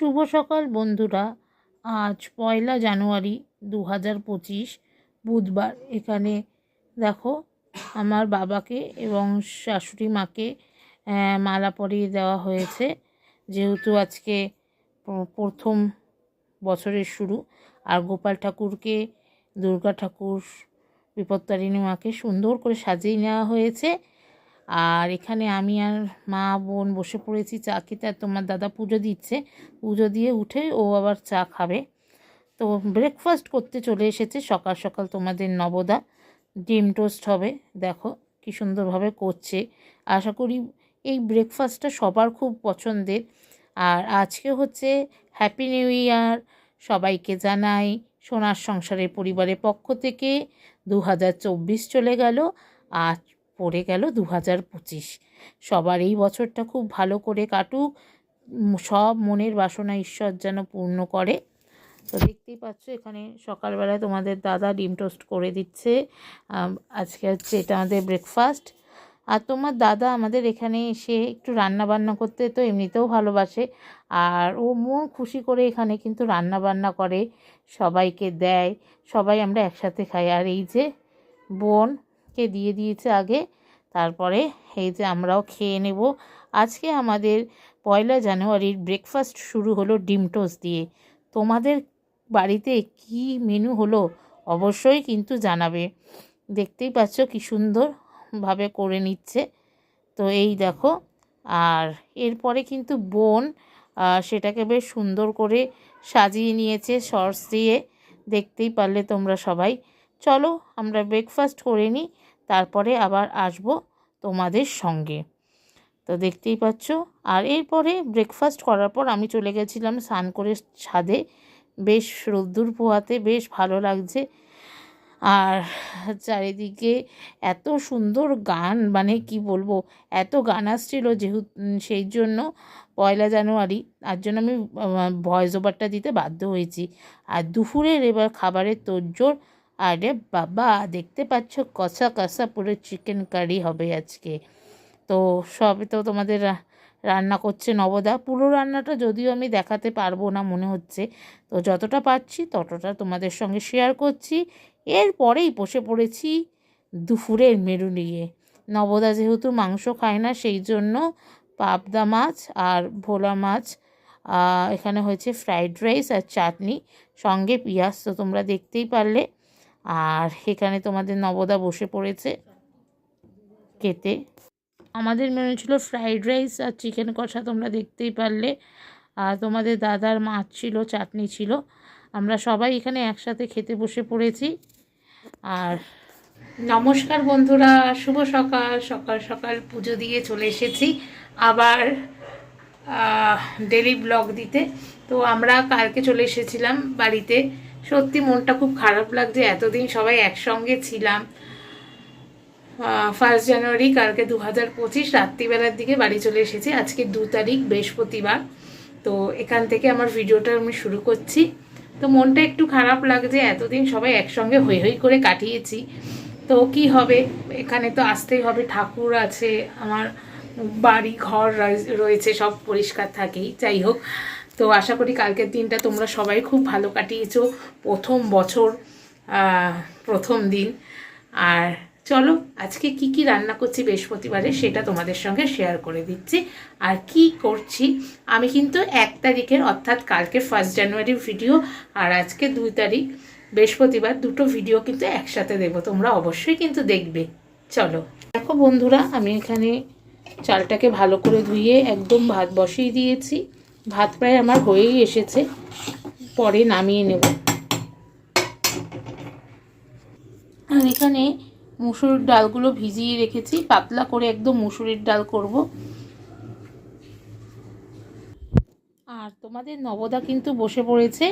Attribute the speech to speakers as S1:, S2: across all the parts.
S1: শুভ সকাল বন্ধুরা। আজ পয়লা জানুয়ারি দু হাজার পঁচিশ বুধবার। এখানে দেখো আমার বাবাকে এবং শাশুড়ি মাকে মালা পরিয়ে দেওয়া হয়েছে। যেহেতু আজকে প্রথম বছরের শুরু, আর গোপাল ঠাকুরকে, দুর্গা ঠাকুর, বিপত্তারিণী মাকে সুন্দর করে সাজিয়ে নেওয়া হয়েছে। আর এখানে আমি আর মা বোন বসে পড়েছি, চা খেতে, আর তোমার দাদা পুজো দিচ্ছে। পুজো দিয়ে উঠে ও আবার চা খাবে। তো ব্রেকফাস্ট করতে চলে এসেছে সকাল সকাল তোমাদের নবদা। ডিম টোস্ট হবে, দেখো কি সুন্দরভাবে করছে। আশা করি এই ব্রেকফাস্টটা সবার খুব পছন্দের। আর আজকে হচ্ছে হ্যাপি নিউ ইয়ার সবাইকে জানাই। সোনার সংসারের পরিবারের পক্ষ থেকে দু হাজার চব্বিশ চলে গেল। আর পড়ে গেল দু হাজার পঁচিশ। সবার এই বছরটা খুব ভালো করে কাটুক। সব মনের বাসনা ঈশ্বর যেন পূর্ণ করে। তো দেখতেই পাচ্ছ, এখানে সকালবেলায় তোমাদের দাদা ডিম টোস্ট করে দিচ্ছে। আজকে হচ্ছে এটা আমাদের ব্রেকফাস্ট আর তোমার দাদা আমাদের এখানে এসে একটু রান্না বান্না করতে তো এমনিতেও ভালোবাসে। আর ও মন খুশি করে এখানে কিন্তু রান্না বান্না করে, সবাইকে দেয়। সবাই আমরা একসাথে খাই। আর এই যে বোনকে দিয়ে দিয়েছে আগে। তারপরে এই যে আমরাও খেয়ে নেব। আজকে আমাদের পয়লা জানুয়ারির ব্রেকফাস্ট শুরু হলো ডিম টোস্ট দিয়ে। তোমাদের বাড়িতে কি মেনু হলো অবশ্যই কিন্তু জানাবে। দেখতেই পাচ্ছ কি সুন্দরভাবে করে নিচ্ছে। তো এই দেখো, আর এরপরে কিন্তু বোন সেটাকে বেশ সুন্দর করে সাজিয়ে নিয়েছে সস দিয়ে। দেখতেই পারলে তোমরা সবাই। চলো আমরা ব্রেকফাস্ট করে নিই। তারপরে আবার আসব তোমাদের সঙ্গে। তো দেখতেই পাচ্ছ। আর এরপরে ব্রেকফাস্ট করার পর আমি চলে গেছিলাম স্নান করে ছাদে। বেশ রোদ্দুর পোহাতে বেশ ভালো লাগছে। আর চারিদিকে এত সুন্দর গান মানে কি বলব, এত গান আসছিল যেহেতু সেই জন্য পয়লা জানুয়ারি, তার জন্য আমি ভয়েস ওভারটা দিতে বাধ্য হয়েছি। আর দুপুরের এবার খাবারের তোড়জোড় আরে বাবা, দেখতে পাচ্ছ কষা কষা পুরো চিকেন কারি হবে আজকে। তো সবে তো তোমাদের রান্না করছে নবদা। পুরো রান্নাটা যদিও আমি দেখাতে পারব না মনে হচ্ছে। তো যতটা পাচ্ছি ততটা তোমাদের সঙ্গে শেয়ার করছি। এরপরেই বসে পড়েছি দুপুরের মেনু নিয়ে। নবদা যেহেতু মাংস খায় না, সেই জন্য পাবদা মাছ আর ভোলা মাছ এখানে হয়েছে ফ্রাইড রাইস আর চাটনি। সঙ্গে পেঁয়াজ তো তোমরা দেখতেই পারলে। আর এখানে তোমাদের নবদা বসে পড়েছে খেতে। আমাদের মেনু ছিল ফ্রাইড রাইস আর চিকেন কষা তোমরা দেখতেই পারলে। আর তোমাদের দাদার মাছ ছিল, চাটনি ছিল। আমরা সবাই এখানে একসাথে খেতে বসে পড়েছি। আর নমস্কার বন্ধুরা, শুভ সকাল। সকাল সকাল পুজো দিয়ে চলে এসেছি আবার ডেলি ব্লগ দিতে। তো আমরা কালকে চলে এসেছিলাম বাড়িতে। সত্যি মনটা খুব খারাপ লাগছে। এতদিন সবাই একসঙ্গে ছিলাম। ফার্স্ট জানুয়ারি কালকে দু হাজার পঁচিশ, রাত্রিবেলার দিকে বাড়ি চলে এসেছি। আজকে দু তারিখ, বৃহস্পতিবার। তো এখান থেকে আমার ভিডিওটা আমি শুরু করছি। তো মনটা একটু খারাপ লাগছে, এতদিন সবাই একসঙ্গে হই হই করে কাটিয়েছি। তো কি হবে? এখানে তো আসতেই হবে, ঠাকুর আছে, আমার বাড়ি ঘর রয়ে- রয়েছে, সব পরিষ্কার থাকেই। যাই হোক তো আশা করি কালকের দিনটা তোমরা সবাই খুব ভালো কাটিয়েছো। প্রথম বছর প্রথম দিন। আর চলো, আজকে কি কি রান্না করছি বৃহস্পতিবারে সেটা তোমাদের সঙ্গে শেয়ার করে দিচ্ছি। আর কি করছি, আমি কিন্তু এক তারিখের, অর্থাৎ কালকে ফার্স্ট জানুয়ারির ভিডিও আর আজকে দুই তারিখ, বৃহস্পতিবার, দুটো ভিডিও কিন্তু একসাথে দেবো। তোমরা অবশ্যই কিন্তু দেখবে। চলো। দেখো বন্ধুরা, আমি এখানে চালটাকে ভালো করে ধুয়ে একদম ভাত বসিয়ে দিয়েছি। ভাত প্রায় আমার হয়েই এসেছে, পরে নামিয়ে নেব। আর এখানে মুসুরির ডালগুলো ভিজিয়ে রেখেছি, পাতলা করে একদম মুসুরির ডাল করব। আর তোমাদের নবদা কিন্তু বসে পড়েছে,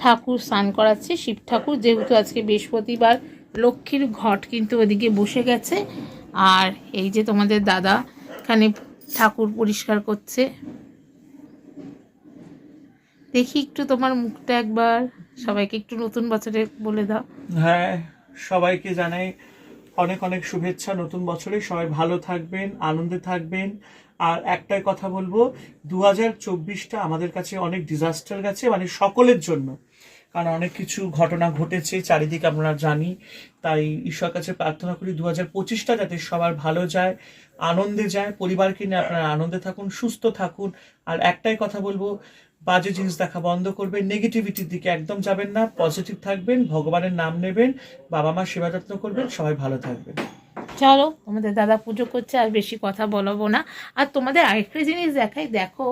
S1: ঠাকুর স্নান করাচ্ছে, শিব ঠাকুর, যেহেতু আজকে বৃহস্পতিবার, লক্ষ্মীর ঘট কিন্তু ওদিকে বসে গেছে। আর এই যে তোমাদের দাদা এখানে ঠাকুর পরিষ্কার করছে। দেখি একটু তোমার মুখটা একবার। সবাইকে একটু নতুন বছরে বলে দাও।
S2: হ্যাঁ সবাইকে জানাই অনেক অনেক শুভেচ্ছা নতুন বছরে। সবাই ভালো থাকবেন, আনন্দে থাকবেন। আর একটাই কথা বলব দু হাজার চব্বিশটা আমাদের কাছে অনেক ডিজাস্টার গেছে মানে সকলের জন্য। কারণ অনেক কিছু ঘটনা ঘটেছে, চারিদিকে আমরা জানি। তাই ঈশ্বর কাছে প্রার্থনা করি দু হাজার পঁচিশটা যাতে সবার ভালো যায়, আনন্দে যায়। পরিবারকে নিয়ে আপনারা আনন্দে থাকুন, সুস্থ থাকুন। আর একটাই কথা বলব বাজে জিনিস দেখা বন্ধ করবেন নেগেটিভিটির দিকে একদম যাবেন না পজিটিভ থাকবেন, ভগবানের নাম নেবেন, বাবা মা সেবা যত্ন করবেন, সবাই ভালো থাকবেন।
S1: চলো, তোমাদের দাদা পুজো করছে, আর বেশি কথা বলাবো না। আর তোমাদের আরেকটা জিনিস দেখাই, দেখো,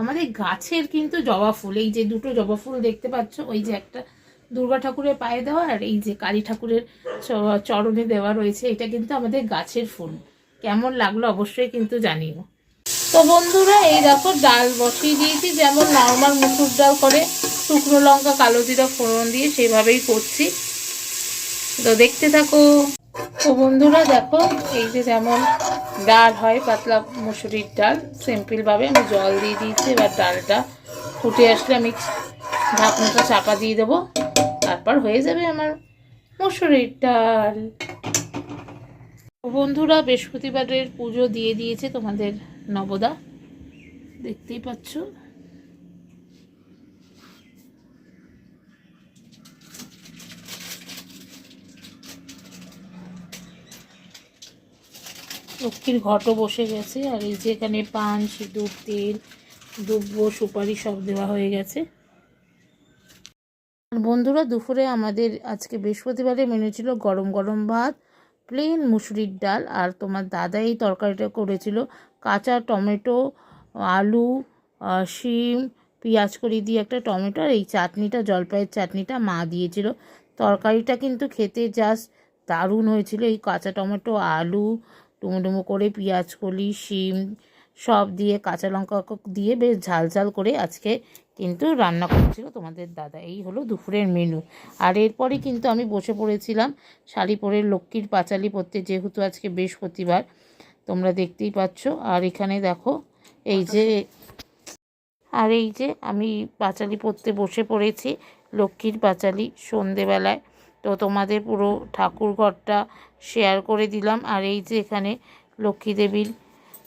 S1: আমাদের গাছের কিন্তু জবা ফুল, এই যে দুটো জবা ফুল দেখতে পাচ্ছ, ওই যে একটা দুর্গা ঠাকুরের পায়ে দেওয়া, আর এই যে কালী ঠাকুরের চরণে দেওয়া রয়েছে, এটা কিন্তু আমাদের গাছের ফুল। কেমন লাগল অবশ্যই কিন্তু জানিও। তো বন্ধুরা, এই দেখো ডাল বসিয়ে দিয়েছি। যেমন নর্মাল মুসুর ডাল করে শুকনো লঙ্কা, কালো জিরা, ফোড়ন দিয়ে সেভাবেই করছি। তো দেখতে থাকো। তো বন্ধুরা, দেখো, এই যে যেমন ডাল হয়, পাতলা মুসুরির ডাল, সিম্পলভাবে আমি জল দিয়ে দিয়েছি। এবার ডালটা ফুটে আসলে আমি ঢাকনাটা চাপা দিয়ে দেবো। তারপর হয়ে যাবে আমার মুসুরির ডাল। বন্ধুরা, বৃহস্পতিবারের পুজো দিয়ে দিয়েছে তোমাদের নবদা, দেখতেই পাচ্ছ। লক্ষ্মীর ঘটও বসে গেছে, আর এই যে এখানে পান, সিঁদুর, তেল দুব্ব সুপারি সব দেওয়া হয়ে গেছে। বন্ধুরা, দুপুরে আমাদের আজকে বৃহস্পতিবারে মেনু ছিল গরম গরম ভাত প্লেন মুসুরির ডাল আর তোমার দাদা এই তরকারিটা করেছিল কাঁচা টমেটো, আলু শিম, পেঁয়াজ করি দিয়ে একটা টমেটো আর এই চাটনিটা, জলপাইয়ের চাটনিটা মা দিয়েছিল। তরকারিটা কিন্তু খেতে জাস্ট দারুণ হয়েছিল। এই কাঁচা টমেটো, আলু ডুমো করে পেঁয়াজ কলি, শিম সব দিয়ে কাঁচা লঙ্কা দিয়ে বেশ ঝাল ঝাল করে আজকে কিন্তু রান্না করছিল তোমাদের দাদা। এই হলো দুপুরের মেনু আর এরপরে কিন্তু আমি বসে পড়েছিলাম শাড়ি পরে লক্ষ্মীর পাঁচালি পরতে, যেহেতু আজকে বৃহস্পতিবার, তোমরা দেখতেই পাচ্ছ। আর এখানে দেখো, এই যে আর এই যে আমি পাঁচালি পরতে বসে পড়েছি লক্ষ্মীর পাঁচালি সন্ধেবেলায়। তো তোমাদের পুরো ঠাকুর ঘরটা শেয়ার করে দিলাম। আর এই যে এখানে লক্ষ্মী দেবীর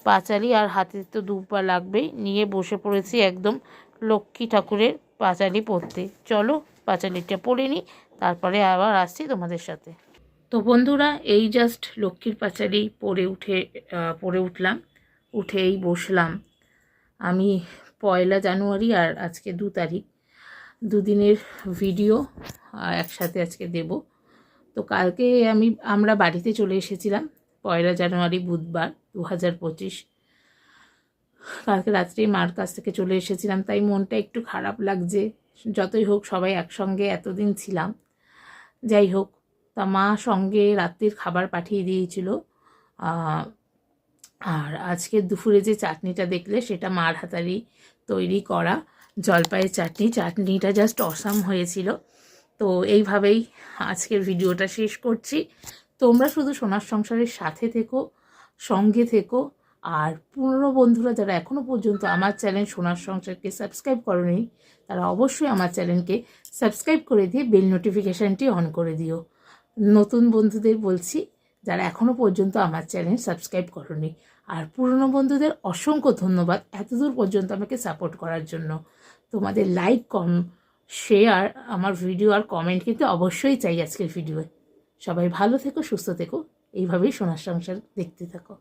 S1: পাঁচালি আর হাতে তো দুপা লাগবেই। নিয়ে বসে পড়েছি একদম লক্ষ্মী ঠাকুরের পাঁচালি পরতে চলো পাঁচালিটা পরে নিই, তারপরে আবার আসছি তোমাদের সাথে। তো বন্ধুরা, এই জাস্ট লক্ষ্মীর পাঁচালি পরে উঠে পড়ে উঠলাম, উঠেই বসলাম। আমি পয়লা জানুয়ারি আর আজকে দু তারিখ, দুদিনের ভিডিও একসাথে আজকে দেব। তো কালকে আমি, আমরা বাড়িতে চলে এসেছিলাম পয়লা জানুয়ারি বুধবার দু হাজার পঁচিশ। কালকে রাত্রেই মার কাছ থেকে চলে এসেছিলাম, তাই মনটা একটু খারাপ লাগছে। যতই হোক সবাই একসঙ্গে এতদিন ছিলাম। যাই হোক, তা মা সঙ্গে রাত্রির খাবার পাঠিয়ে দিয়েছিল। আর আজকে দুপুরে যে চাটনিটা দেখলে সেটা মার হাতারি তৈরি করা জলপাইয়ের চাটনি। চাটনিটা জাস্ট অসাম হয়েছিল। তো এইভাবেই আজকের ভিডিওটা শেষ করছি। তোমরা শুধু সোনার সংসারের সাথে থেকো, সঙ্গে থেকো, আর পুরনো বন্ধুরা যারা এখনও পর্যন্ত আমার চ্যানেল সোনার সংসারকে সাবস্ক্রাইব করনি, তারা অবশ্যই আমার চ্যানেলকে সাবস্ক্রাইব করে দিয়ে বেল নোটিফিকেশানটি অন করে দিও। নতুন বন্ধুদের বলছি, যারা এখনও পর্যন্ত আমার চ্যানেল সাবস্ক্রাইব করনি, আর পুরনো বন্ধুদের অসংখ্য ধন্যবাদ এতদূর পর্যন্ত আমাকে সাপোর্ট করার জন্য। তোমাদের লাইক, কম, শেয়ার, আমার ভিডিও আর কমেন্ট কিন্তু অবশ্যই চাই আজকের ভিডিওয়ে। সবাই ভালো থেকো সুস্থ থেকো। এইভাবেই সোনার সংসার দেখতে থাকো।